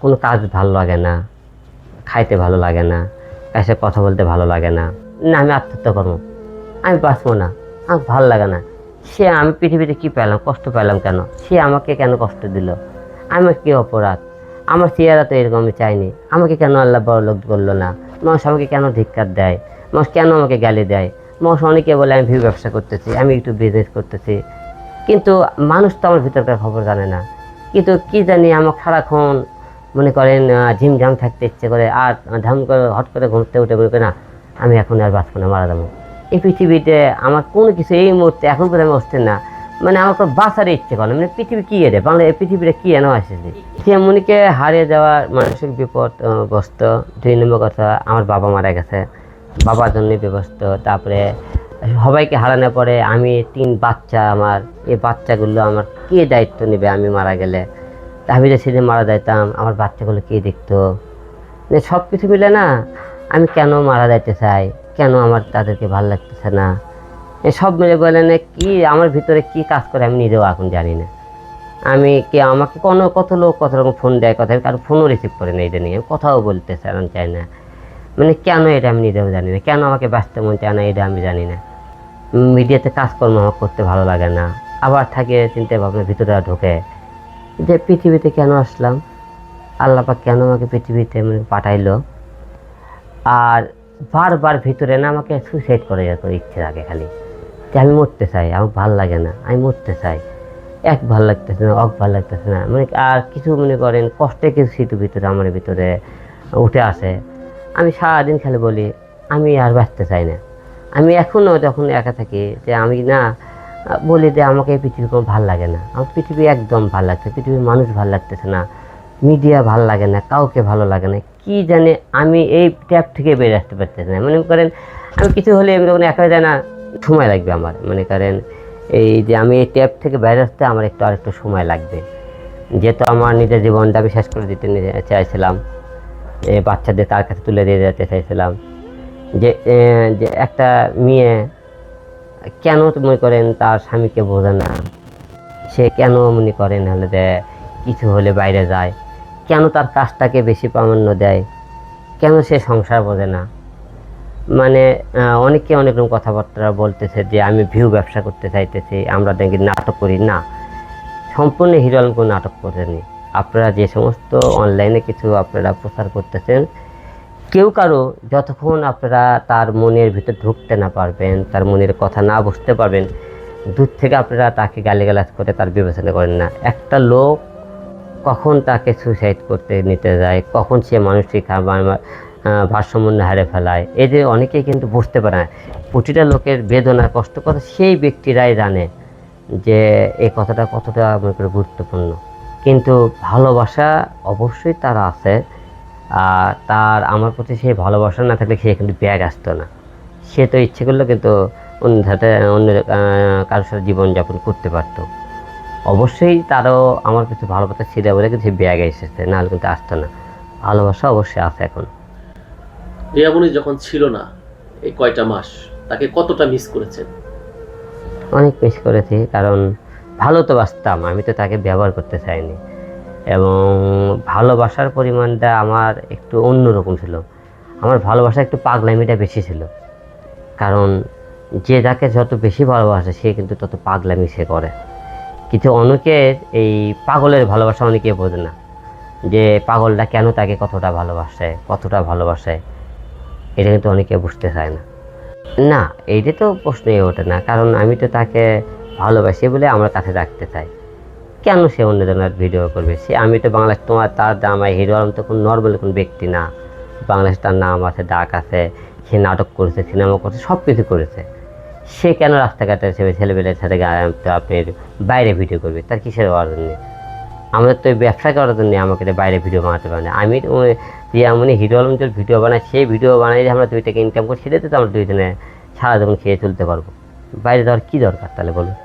কোনো কাজ ভালো লাগে না, খাইতে ভালো লাগে না, কাছে কথা বলতে ভালো লাগে না। না, আমি আত্মহত্যা করব। আমি বাঁচবো না। আমার ভালো লাগে না। সে আমি পৃথিবীতে কী পেলাম, কষ্ট পেলাম কেন? সে আমাকে কেন কষ্ট দিল? আমার কী অপরাধ? আমার চেহারা তো এরকম আমি চাইনি। আমাকে কেন আল্লাহ বড় লোক করল না? মানুষ আমাকে কেন ধিক্কার দেয়? মানুষ কেন আমাকে গালি দেয়? মানুষ অনেকে বলে, আমি ভিউ ব্যবসা করতেছি, আমি একটু বিজনেস করতেছি। কিন্তু মানুষ তো আমার ভিতরকার খবর জানে না। কিন্তু কি জানি, আমার সারাক্ষণ মনে করেন ঝিমঝাম থাকতে ইচ্ছে করে আর ধাম করে হট করে ঘুরতে উঠে বলবে না আমি এখন আর বাঁচবো না মারা যাব। এই পৃথিবীতে আমার কোনো কিছু এই মুহূর্তে এখন করে আমি বসতে না। মানে আমার কোনো বাঁচার ইচ্ছে করে মানে পৃথিবী কী এরে বাংলা এই পৃথিবীটা কী এনে এসেছে সে মনিকে হারিয়ে যাওয়ার মানসিক বিপদ আহ, দুই নম্বর কথা আমার বাবা মারা গেছে। বাবার জন্য বিবস্ত তারপরে সবাইকে হারানোর পরে আমি তিন বাচ্চা আমার এই বাচ্চাগুলো আমার কে দায়িত্ব নেবে? আমি মারা গেলে আমি সেদিন মারা যাইতাম, আমার বাচ্চাগুলো কে দেখতো? মানে সব কিছু মিলে না, আমি কেন মারা যাইতে চাই? কেন আমার তাদেরকে ভালো লাগতেছে না? সব মিলে বলে না, কি আমার ভিতরে কি কাজ করে আমি নিজেও এখন জানি না। আমি কি আমাকে কোনো কত লোক কত রকম ফোন দেয় কথা, আমি কারও ফোনও রিসিভ করে না এটা নিয়ে আমি কথাও বলতে চাই না। মানে কেন এটা আমি নিজেও জানি না, কেন আমাকে ব্যস্ত মন চায় না, এটা আমি জানি না। মিডিয়াতে কাজকর্ম আমার করতে ভালো লাগে না। আবার থাকে চিন্তা ভাবনা ভিতরে ঢোকে। যে পৃথিবীতে কেন আসলাম? আল্লাহ পাক কেন আমাকে পৃথিবীতে মানে পাঠাইলো? আর বারবার ভিতরে না আমাকে সুইসাইড করে যেত ইচ্ছে থাকে খালি। যে আমি মরতে চাই, আমার ভালো লাগে না, আমি মরতে চাই। এক ভালো লাগতেছে না অক ভালো লাগতেছে না। মানে আর কিছু মনে করেন, কষ্টে কিছু স্মৃতি ভিতরে, আমার ভিতরে উঠে আসে। আমি সারাদিন খেলে বলি, আমি আর বাঁচতে চাই না। আমি এখনও যখন একা থাকি, যে আমি না বলি যে আমাকে এই পৃথিবী কোনো ভালো লাগে না। আমার পৃথিবী একদম ভালো লাগছে পৃথিবীর মানুষ ভালো লাগতেছে না মিডিয়া ভালো লাগে না, কাউকে ভালো লাগে না, কি জানে আমি এই ট্যাপ থেকে বেরিয়ে আসতে পারতেছি না। মনে করেন, আমি কিছু হলে আমি যখন একা যায় না, সময় লাগবে আমার। মনে করেন, এই যে আমি এই ট্যাপ থেকে বাইরে আসতে আমার একটু আরেকটু সময় লাগবে। যেহেতু আমার নিজের জীবনটা আমি শেষ করে দিতে চাইছিলাম বাচ্চাদের তার কাছে তুলে দিয়ে যেতে চাইছিলাম। যে একটা মেয়ে কেন মনে করেন তার স্বামীকে বোঝে না? সে কেন মনে করেন হলে যে কিছু হলে বাইরে যায়? কেন তার কাজটাকে বেশি প্রামাণ্য দেয়? কেন সে সংসার বোঝে না? মানে অনেকে অনেক রকম কথাবার্তা বলতেছে যে, আমি ভিউ ব্যবসা করতে চাইতেছি, আমরা দেখি নাটক করি। না, সম্পূর্ণ হিরো কোনো নাটক করেনি আপনারা যে সমস্ত অনলাইনে কিছু আপনারা প্রচার করতেছেন কেউ কারও যতক্ষণ আপনারা তার মনের ভিতর ঢুকতে না পারবেন, তার মনের কথা না বুঝতে পারবেন, দূর থেকে আপনারা তাকে গালিগালাজ করে তার বিবেচনা করেন না। একটা লোক কখন তাকে সুইসাইড করতে নিতে যায়, কখন সে মানসিক ভারসাম্য হারে ফেলায় এই যে অনেকেই কিন্তু বুঝতে পারে না। প্রতিটা লোকের বেদনা, কষ্ট কথা সেই ব্যক্তিরাই জানে যে এই কথাটা কতটা মনে করে গুরুত্বপূর্ণ। কিন্তু ভালোবাসা অবশ্যই তারা আছে। তার আমার প্রতি সে ভালোবাসা না থাকলে সে কিন্তু ব্যাগ আসতো না। সে তো ইচ্ছে করল কিন্তু অন্য ধাতে অন্য কারোর সাথে জীবনযাপন করতে পারতো। অবশ্যই তারও আমার কিছু ভালোবাসা ছিল বলে কিন্তু সে ব্যাগ এসেছে নাহলে কিন্তু আসতো না। ভালোবাসা অবশ্যই আছে এখন। রিয়ামণি যখন ছিল না এই কয়টা মাস তাকে কতটা মিস করেছেন? অনেক মিস করেছি কারণ ভালো তো বাসতাম আমি তো তাকে ব্যবহার করতে চাইনি। এবং ভালোবাসার পরিমাণটা আমার একটু অন্যরকম ছিল। আমার ভালোবাসা একটু পাগলামিটা বেশি ছিল। কারণ যে যাকে যত বেশি ভালোবাসে, সে কিন্তু তত পাগলামি সে করে। কিছু অনেকের এই পাগলের ভালোবাসা অনেকে বোঝে না। যে পাগলটা কেন তাকে কতটা ভালোবাসে কতটা ভালোবাসে, এটা কিন্তু অনেকে বুঝতে চায় না। না এইটা তো প্রশ্নই ওঠে না। কারণ আমি তো তাকে ভালোবাসি বলে আমার কাছে রাখতে চাই। কেন সে অন্য অন্যজনের ভিডিও করবে? সে আমি তো বাংলাদেশ, তোমার তার জামাই হিরো আলম তো কোনো নর্মাল কোনো ব্যক্তি না। বাংলাদেশ তার নাম আছে, ডাক আছে, সে নাটক করেছে সিনেমা করেছে সব কিছু করেছে। সে কেন রাস্তাঘাটে সে ছেলেবেলের সাথে তো বাইরে ভিডিও করবে? তার কিসের অর্জন নেই আমাদের তো ব্যবসা করার জন্য আমাকে বাইরে ভিডিও বানাতে পারে না। আমি যে এমন হিরো আলম যে ভিডিও বানাই সেই ভিডিও বানাই যে আমরা দুইটাকে ইনকাম করি সেটাতে তো আমরা দুইজনে সারা জীবন খেয়ে চলতে পারব। বাইরে যাওয়ার কী দরকার তাহলে বলুন?